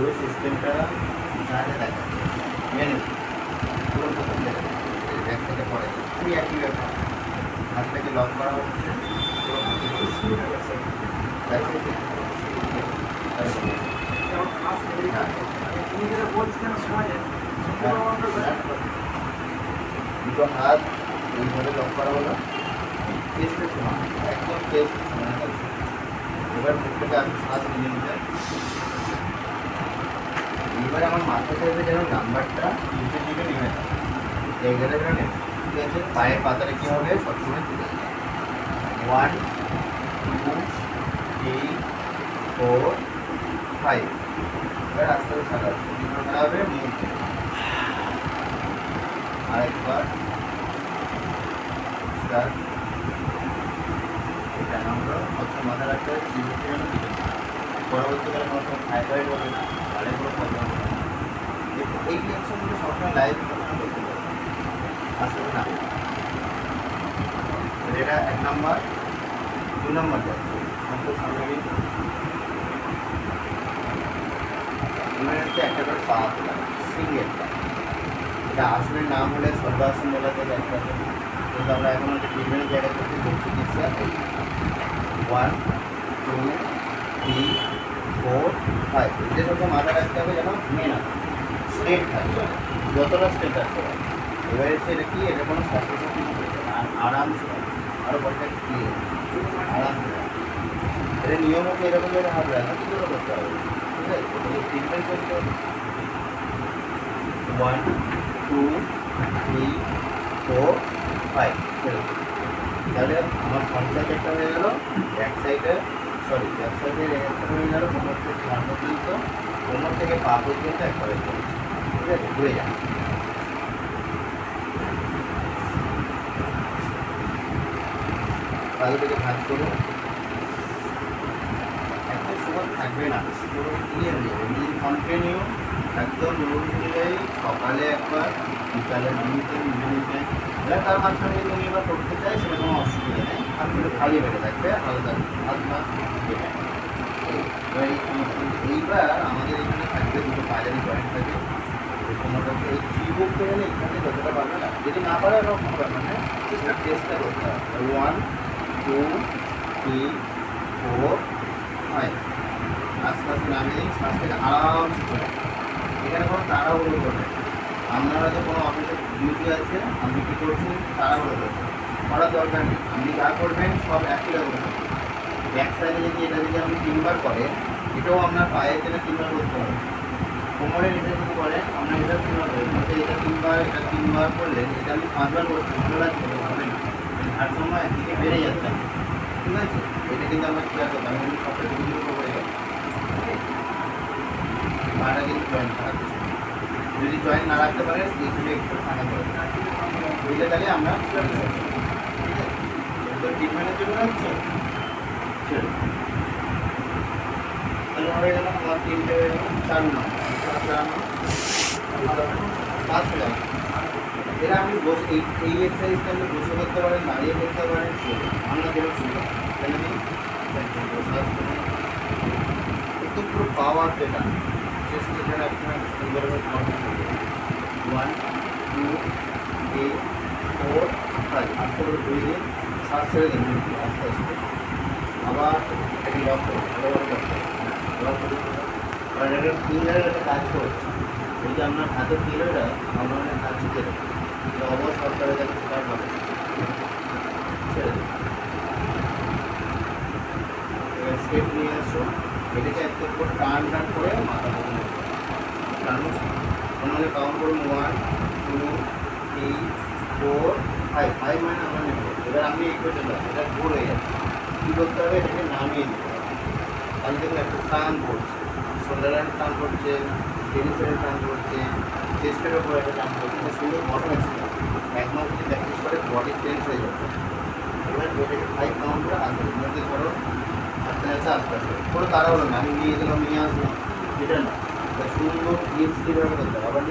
পুরো সিস্টেমটা চার্টে দেখা মেনু। পুরো থেকে পরে। খুবই একই ব্যাপার। হাতটাকে লক করা হচ্ছে। দুটো হাত এইভাবে লক করা হলো। চেস্টের সমান। একদম চেস্ট সমান। এবার মুখটাকে আমি শ্বাস নিয়ে নিতে এবার আমার মাথা থেকে যেন নাম্বারটা নিচের দিকে নেমে জায়গাটা যেন নেমে ঠিক আছে, পায়ের পাতাটা কী হবে? সবসময় তুলে one two three four five এবার আস্তে আস্তে সাদা কীভাবে হবে মুখ থেকে। আরেকবার। স্টার্ট এটা আমরা হচ্ছে মাথা রাখতে হবে জীবনকে যেন দিতে হবে। পরবর্তীকালে কোনো সময় থাইরয়েড হবে না তাহলে কোনো প্রবলেম হবে না দেখুন, এই টেনশনগুলো সবসময় লাইভ ঘটনা করতে পারে আসলে না এটা এক নাম্বার দু নাম্বার যাচ্ছে আমাদের সামনে গিয়ে এবার হচ্ছে একটা করে পা তোলা সিঙ্গেল পা এটা আসনের নাম হলে সর্বাসন বলা যায় একটা কিন্তু আমরা এখন হচ্ছে ট্রিটমেন্টের জায়গা করছি যোগ চিকিৎসা one two three four five এদের হচ্ছে মাথা রাখতে হবে যেন মেন স্ট্রেট থাকবে যতটা স্ট্রেট থাকতে হবে এবারে হচ্ছে এটা কি? এটা কোনো স্বাস্থ্য সাথী আরামসে। আরও বলটা ক্লিয়ার আরামসে। এটা নিয়ম হচ্ছে এরকম করে হাত রাখা কি করে করতে হবে? ঠিক আছে? ট্রিটমেন্ট করতে হবে। One two three four five তাহলে আমার ফ্রন্ট সাইড একটা হয়ে গেল ব্যাক সাইডে সরি ব্যাক সাইডে একটা হয়ে গেল কোমর থেকে ঘাট পর্যন্ত কোমর থেকে পা পর্যন্ত গেল ঠিক আছে? ঘুরে যান পাল থেকে ভাগ করুন একটা সময় থাকবে না পুরো ক্লিয়ার যাবে যদি কন্টিনিউ একদম অনুযায়ী সকালে একবার, বিকালে দুইতে ইভিনিংয়ে এবার তার মাঝখানে তুমি এবার করতে চাই সেটা কোনো অসুবিধা নেই। আপনি খালি বেড়ে থাকবে, আলাদা আলাদা এইবার আমাদের দুটো বাজারে জয়েন্ট থাকে মোটামুটি এই বুক করে গেলে এখানে যতটা পারবে না, যদি না পারে, এরকম কোনো ব্যাপার নেই চেষ্টা করতে হবে। One two three four five আস্তে আস্তে নামিয়ে শ্বাস থেকে আরামসে চলে। এখানে কোনো তাড়াহুড়ো করবে আপনারা তো কোনো অফিসে ডিউটি আছে আপনি কী করছেন তাড়াহুড়ো করছেন করার দরকার নেই। আপনি যা করবেন, সব একই রকম ব্যাক সাইডে যদি এটা যদি আপনি তিনবার করেন, এটাও আপনার পায়ের জন্য তিনবার করতে হবে। কোমরের এটা যদি করেন আপনার এটা তিনবার করবেন হচ্ছে এটা তিনবার এটা তিনবার করলেন এটা আপনি পাঁচবার করছেন ভালো লাগছে হবে না। আর সময় একদিকে বেড়ে যাচ্ছে। ঠিক আছে? এটা কিন্তু আমরা খেয়াল করতে আমি সবটা দুদিন করে পাটা কিন্তু জয়েন্ট রাখতে যদি জয়েন্ট না রাখতে পারেন এইগুলো একটু ফাঁকা করে বুঝলে তাহলে আমরা ঠিক আছে ট্রিটমেন্টের জন্য হচ্ছে? তাহলে আমার তিনটে হয়ে গেল চার নম্বর এরা আপনি বসে এই এই এক্সারসাইজটা আপনি বসে করতে পারেন দাঁড়িয়ে করতে পারেন আমরা যেরকম না একটু পুরো পাওয়ার যেটা চেষ্টা যেটা আপনার one two three four five আস্তে দুই দিন শ্বাস ছেড়ে দিন আস্তে আস্তে আবার কারণ এটা ফিঙ্গারের একটা কাজ করছে এই যে আপনার হাতের ফিঙ্গারটা আপনার কাজ শিখে অবশ্য সরকারের কাছে স্টার্ট হবে ছেড়ে এবার স্টেপ নিয়ে আসো এটাকে একটু করে টান টান করে মাথা বন্ধ টানুন ওনাকে কাউন্ট করুন one two three four five five মানে আমরা নেব। আপনি এই করে চলে এটা ঘুর হয়ে যাচ্ছে। কী করতে হবে? এটাকে নামিয়ে দিতে হবে তাহলে একটা টান পড়ছে শোল্ডারের টান পড়ছে টেনিসের টান পড়ছে চেস্টের ওপর একটা টান পড়ছে সুন্দর ঘটনা ছিল এক মাস যদি প্র্যাকটিস করে বডি চেঞ্জ হয়ে যাবে এবার এটাকে ফাইভ কাউন্ট করে আস্তে মধ্যে করো আস্তে আস্তে আস্তে আস্তে। কোনো হলো না, আমি নিয়ে গেলাম, নিয়ে আসব এটা না সুন্দর ধীরে স্থিরভাবে করতে হবে আবার